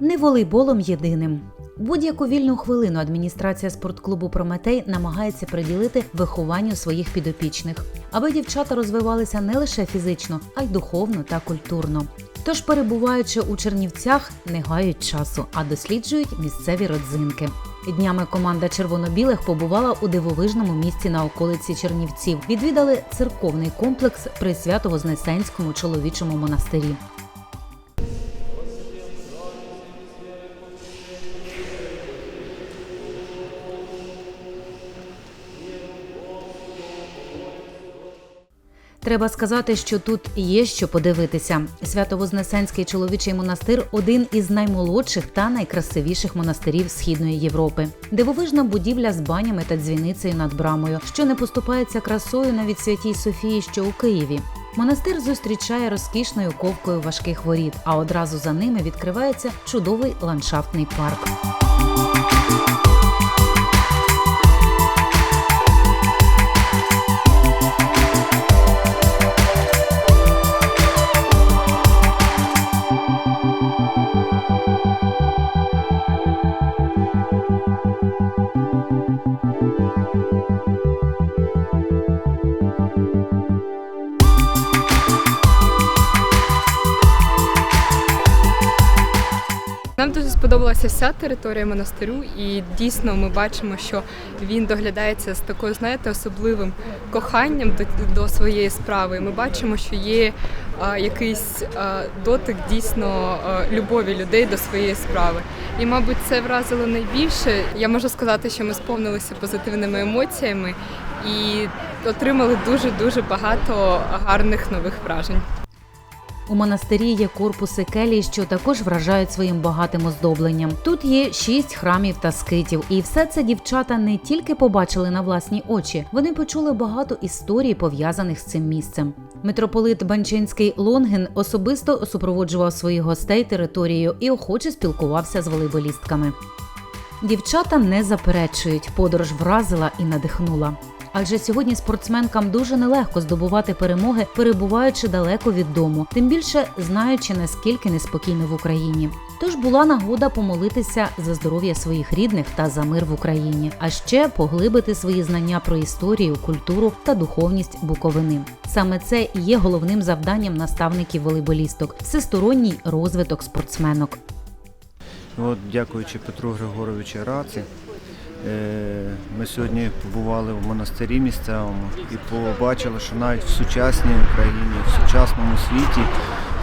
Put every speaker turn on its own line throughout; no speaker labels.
не волейболом єдиним. Будь-яку вільну хвилину адміністрація спортклубу Прометей намагається приділити вихованню своїх підопічних, аби дівчата розвивалися не лише фізично, а й духовно та культурно. Тож, перебуваючи у Чернівцях, не гають часу, а досліджують місцеві родзинки. Днями команда червоно-білих побувала у дивовижному місці на околиці Чернівців. Відвідали церковний комплекс при Свято-Вознесенському чоловічому монастирі. Треба сказати, що тут є що подивитися. Свято-Вознесенський чоловічий монастир один із наймолодших та найкрасивіших монастирів Східної Європи. Дивовижна будівля з банями та дзвіницею над брамою, що не поступається красою навіть святій Софії, що у Києві. Монастир зустрічає розкішною ковкою важких воріт, а одразу за ними відкривається чудовий ландшафтний парк.
Нам дуже сподобалася вся територія монастирю, і дійсно ми бачимо, що він доглядається з такою, знаєте, особливим коханням до, до своєї справи. Ми бачимо, що є а, якийсь а, дотик дійсно а, любові людей до своєї справи. І, мабуть, це вразило найбільше. Я можу сказати, що ми сповнилися позитивними емоціями і отримали дуже дуже багато гарних нових вражень.
У монастирі є корпуси келій, що також вражають своїм багатим оздобленням. Тут є шість храмів та скитів, і все це дівчата не тільки побачили на власні очі, вони почули багато історій, пов'язаних з цим місцем. Митрополит Банчинський Лонген особисто супроводжував своїх гостей територією і охоче спілкувався з волейболістками. Дівчата не заперечують, подорож вразила і надихнула. Адже сьогодні спортсменкам дуже нелегко здобувати перемоги, перебуваючи далеко від дому, тим більше знаючи наскільки неспокійно в Україні. Тож була нагода помолитися за здоров'я своїх рідних та за мир в Україні, а ще поглибити свої знання про історію, культуру та духовність Буковини. Саме це і є головним завданням наставників волейболісток всесторонній розвиток спортсменок.
От, дякуючи Петру Григоровичу Раці, е, ми сьогодні побували в монастирі місцевому і побачили, що навіть в сучасній Україні, в сучасному світі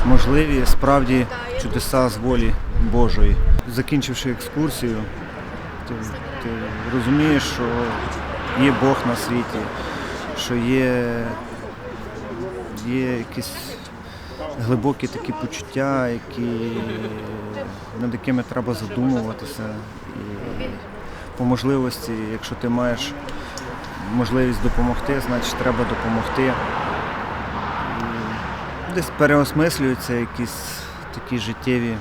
можливі справді чудеса з волі Божої. Закінчивши екскурсію, ти, ти розумієш, що є Бог на світі, що є, є якісь глибокі такі почуття, які, над якими треба задумуватися. І по можливості, якщо ти маєш можливість допомогти, значить треба допомогти. Десь переосмислюються якісь такі життєві,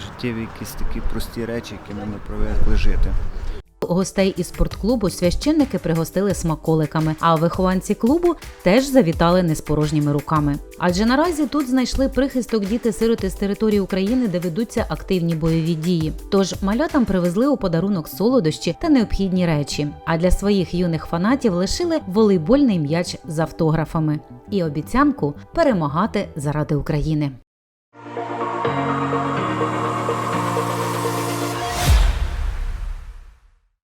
життєві якісь такі прості речі, нам не привикли жити.
Гостей із спортклубу священники пригостили смаколиками, а вихованці клубу теж завітали не з порожніми руками. Адже наразі тут знайшли прихисток діти-сироти з території України, де ведуться активні бойові дії. Тож малятам привезли у подарунок солодощі та необхідні речі. А для своїх юних фанатів лишили волейбольний м'яч з автографами і обіцянку перемагати заради України.